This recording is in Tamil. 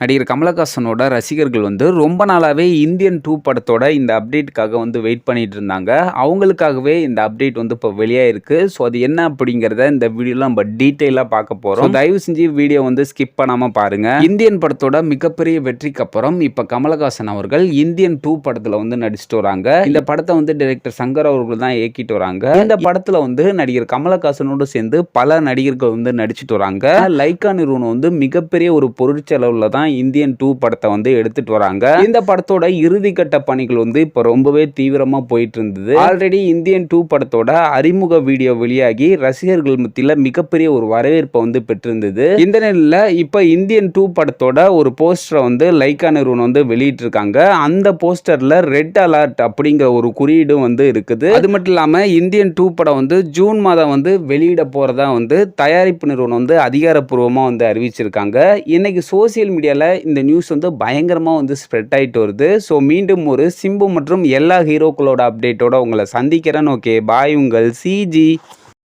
நடிகர் கமலஹாசனோட ரசிகர்கள் வந்து ரொம்ப நாளாகவே இந்தியன் டூ படத்தோட இந்த அப்டேட்டுக்காக வந்து வெயிட் பண்ணிட்டு இருந்தாங்க. அவங்களுக்காகவே இந்த அப்டேட் வந்து இப்போ வெளியாயிருக்கு. ஸோ அது என்ன அப்படிங்கிறத இந்த வீடியோலாம் நம்ம டீட்டெயிலாக பார்க்க போகிறோம் தயவு செஞ்சு வீடியோ வந்து ஸ்கிப் பண்ணாமல் பாருங்க. இந்தியன் படத்தோட மிகப்பெரிய வெற்றிக்கு அப்புறம் இப்போ கமலஹாசன் அவர்கள் இந்தியன் டூ படத்தில் வந்து நடிச்சுட்டு வராங்க. இந்த படத்தை வந்து டைரக்டர் சங்கர் அவர்கள் தான் இயக்கிட்டு வராங்க. இந்த படத்தில் வந்து நடிகர் கமலஹாசனோடு சேர்ந்து பல நடிகர்கள் வந்து நடிச்சுட்டு வராங்க. லைக்கா நிறுவனம் வந்து மிகப்பெரிய ஒரு பொருட்செலவில் தான் இந்தியன் டூ படத்தை வந்து எடுத்துட்டு வராங்க. இந்த படத்தோட இறுதிக்கட்ட பணிகள் வந்து இப்போ ரொம்பவே தீவிரமா போயிட்டு இருந்தது ஆல்ரெடி இந்தியன் டூ படத்தோட அறிமுக வீடியோ வெளியாகி ரசிகர்கள் மத்தியில் மிகப்பெரிய ஒரு வரவேற்பை வந்து பெற்றிருந்தது. இந்த நிலையில் இப்போ இந்தியன் டூ படத்தோட ஒரு போஸ்டரை வந்து லைக்கா நிறுவனம் வந்து வெளியிட்டிருக்காங்க. அந்த போஸ்டர்ல ரெட் அலர்ட் அப்படிங்கிற ஒரு குறியீடும் வந்து இருக்குது. அது மட்டும் இல்லாம இந்தியன் டூ படம் வந்து ஜூன் மாதம் வந்து வெளியிட போறதா வந்து தயாரிப்பு நிறுவனம் வந்து அதிகாரப்பூர்வமா வந்து அறிவிச்சிருக்காங்க. இன்னைக்கு சோசியல் மீடியா மீடியால இந்த நியூஸ் வந்து பயங்கரமாக வந்து ஸ்ப்ரெட் ஆகிட்டு வருது. ஸோ மீண்டும் ஒரு சிம்பு மற்றும் எல்லா ஹீரோக்களோட அப்டேட்டோட உங்களை சந்திக்கிறேன். ஓகே பாய் உங்கள் சிஜி